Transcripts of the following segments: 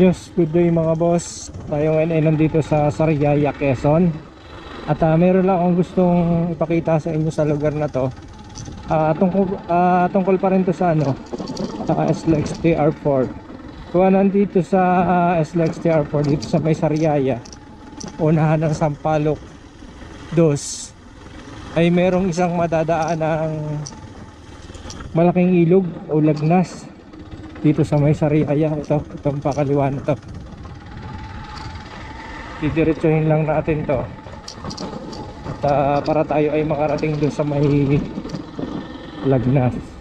Yes, good day mga boss. Tayo ngayon ay nandito sa Sariaya, Quezon. At ah, meron lang akong gustong ipakita sa inyo sa lugar na to. Ah, tungkol, ah, tungkol pa rin to sa ano, sa SLEX TR4. Kung nandito sa ah, SLEX TR4 dito sa may Sariaya, unahan ng Sampaloc 2 ay merong isang madadaan ng malaking ilog o lagnas dito sa may Sariaya ito itong pakaliwa na to didiretsuhin lang natin to. At ah, para tayo ay makarating doon sa may lagnas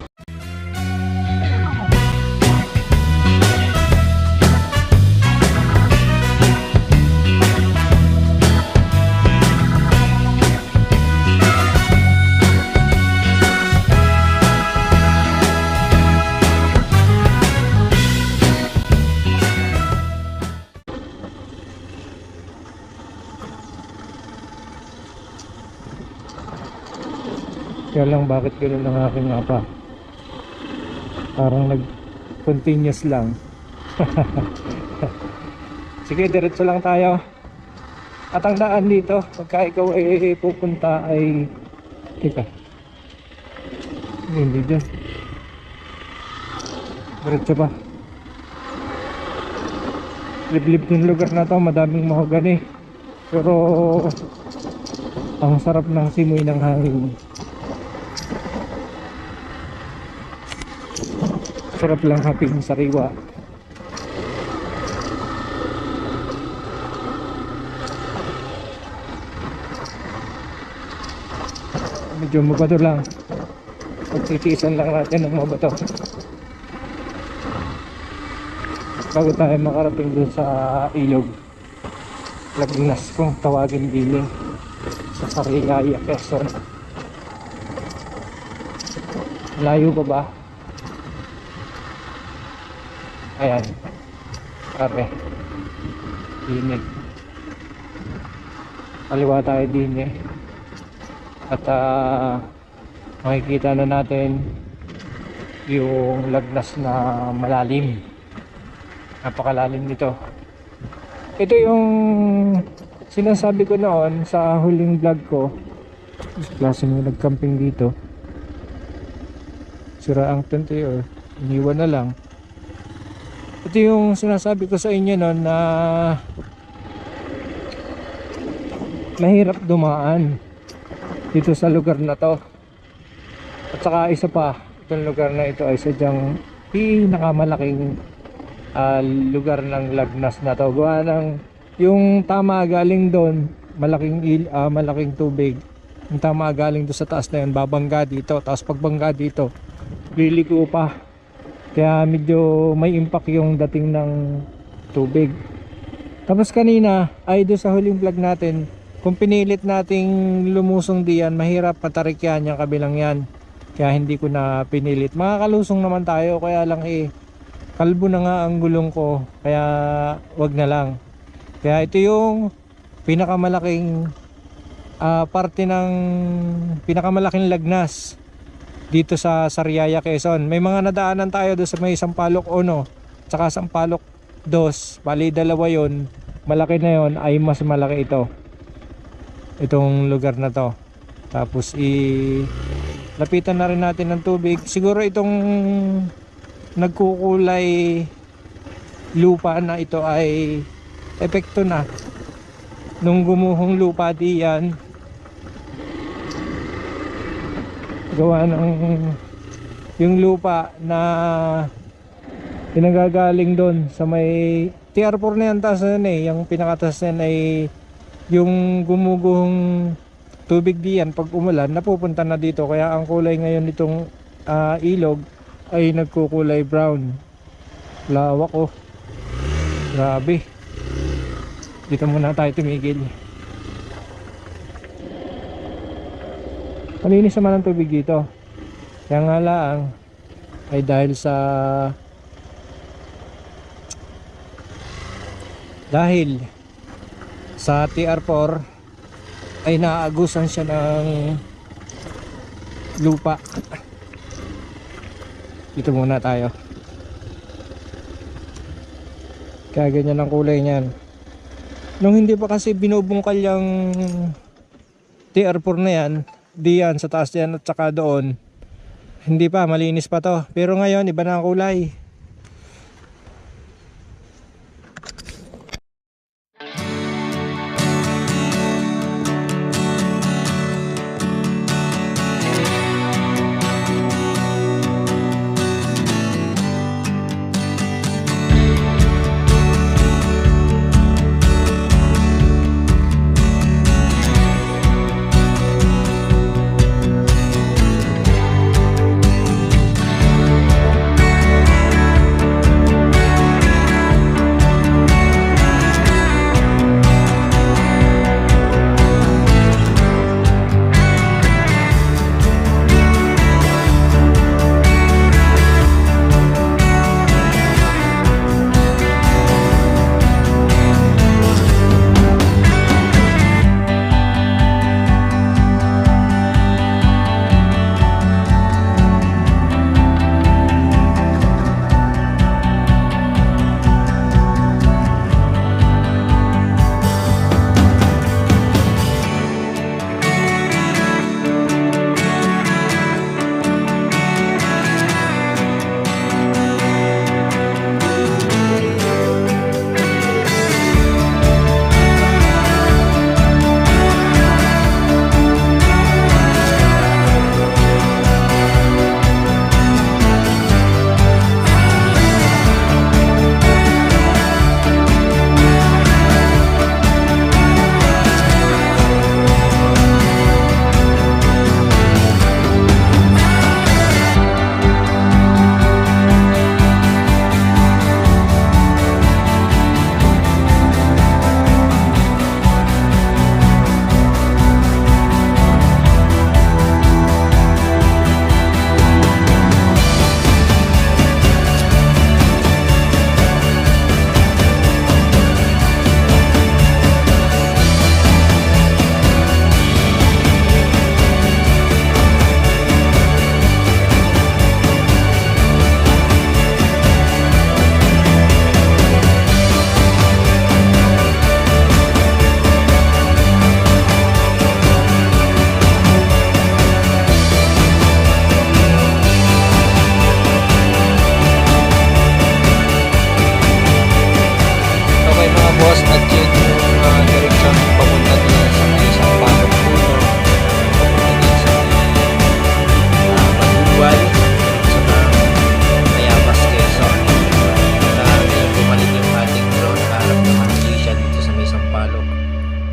kaya lang bakit ganun ang aking mapa? Parang nag continuous lang. Sige diretso lang tayo. At ang daan dito pagka ikaw ay pupunta ay teka. Hindi dyan. Diretso pa. Liblib yung lugar na to madaming mahogani pero ang sarap ng simoy ng hangin sarap lang haping sariwa. Medyo mabato lang. Pagtitiisan lang natin ng mabato. Bago tayo makarating dun sa ilog lagnas kung tawagin din sa Sariaya, Quezon. Layo pa ba? Ayan. Pare dinig kaliwa tayo din eh. At ah, makikita na natin yung lagnas na malalim. Napakalalim nito. Ito yung sinasabi ko noon sa huling vlog ko. Klase mo nagcamping dito. Sira ang tent eh oh. iniwan na lang ito yung sinasabi ko sa inyo noon na mahirap dumaan dito sa lugar na to. At saka isa pa itong lugar na ito ay sadyang pinakamalaking ah, lugar ng lagnas na to. Gawa ng yung tama galing doon malaking ah, malaking tubig. Yung tama galing doon sa taas na yun babangga dito tapos pagbangga dito liliko pa kaya medyo may impact yung dating ng tubig. Tapos kanina ay doon sa huling vlog natin kung pinilit nating lumusong diyan mahirap patarik yan yung kabilang yan. Kaya hindi ko na pinilit. Makakalusong naman tayo kaya lang eh kalbo na nga ang gulong ko. Kaya wag na lang. Kaya ito yung pinakamalaking ah, parte ng pinakamalaking lagnas dito sa Sariaya Quezon. May mga nadaanan tayo doon sa may Sampaloc 1 tsaka Sampaloc 2 bali dalawa yon malaki na yon ay mas malaki ito. Itong lugar na to. Tapos i lapitan na rin natin ng tubig. Siguro itong nagkukulay lupa na ito ay epekto na nung gumuhong lupa diyan gawa ng yung lupa na pinagagaling doon sa may TR4 na yan taas na yan eh. Yung pinakatas na ay yung gumuguhong tubig diyan pag umulan napupunta na dito. Kaya ang kulay ngayon nitong ah, ilog ay nagkukulay brown. Lawak oh. Grabe. Dito muna tayo tumigil malinis naman ang tubig dito. Kaya nga lang ay dahil sa dahil sa TR4 ay naaagusan siya ng lupa. Dito muna tayo. Kaya ganyan ang kulay niyan. Nung hindi pa kasi binubungkal yung TR4 na yan, di yan, sa taas yan at saka doon, hindi pa, malinis pa to. Pero ngayon, iba na ang kulay.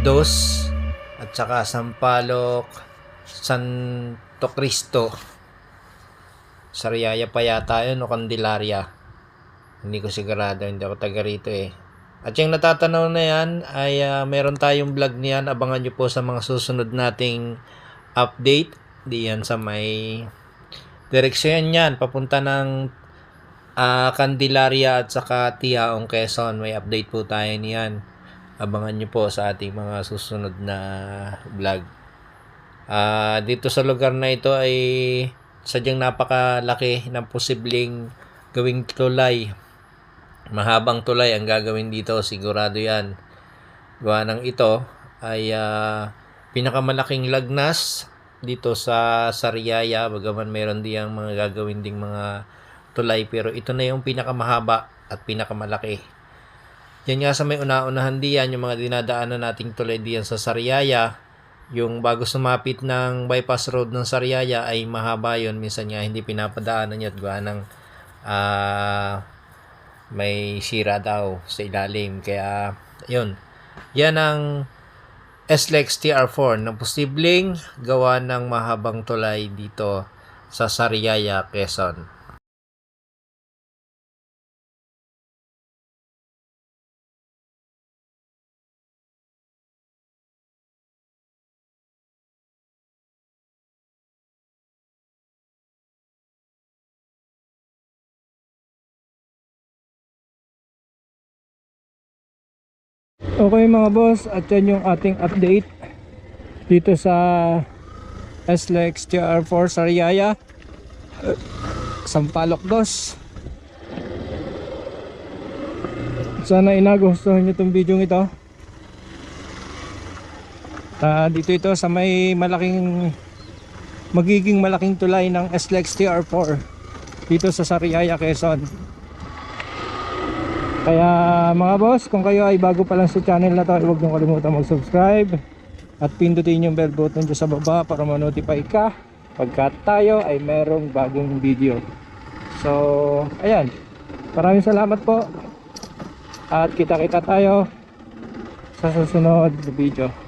Dos, at saka Sampaloc, Santo Cristo. Sariaya pa yata yun o Candelaria. Hindi ko sigurado, hindi ako taga rito eh. At yung natatanaw na yan ay ah, meron tayong vlog niyan. Abangan nyo po sa mga susunod nating update. Di yan sa may direksyon yan. Papunta ng ah, Candelaria at saka Tiaong Quezon. May update po tayo niyan. Abangan nyo po sa ating mga susunod na vlog. Ah, dito sa lugar na ito ay sadyang napakalaki ng posibleng gawing tulay. Mahabang tulay ang gagawin dito sigurado yan. Gawa ng ito ay ah, pinakamalaking lagnas dito sa Sariaya. Bagaman meron diyang mga gagawin ding mga tulay pero ito na yung pinakamahaba at pinakamalaki yan nga sa may una-unahan diyan yung mga dinadaanan nating tulay diyan sa Sariaya yung bago sumapit ng bypass road ng Sariaya ay mahaba yon minsan nga hindi pinapadaanan yun gawa ng ah may sira daw sa ilalim. Kaya, yun. Yan ang SLEX TR4 na posibleng gawa ng mahabang tulay dito sa Sariaya, Quezon. Okay mga boss, at yan yung ating update dito sa SLEX TR4 Sariaya Sampalok Dos sana inagustuhan nyo itong video ito. Ah, dito ito sa may malaking magiging malaking tulay ng SLEX TR4 dito sa Sariaya, Quezon kaya mga boss kung kayo ay bago pa lang sa channel na to huwag nyo kalimutan mag subscribe at pindutin yung bell button dyan sa baba para ma-notify ka pagka tayo ay merong bagong video. So ayan. Maraming salamat po. At kita kita tayo sa susunod na video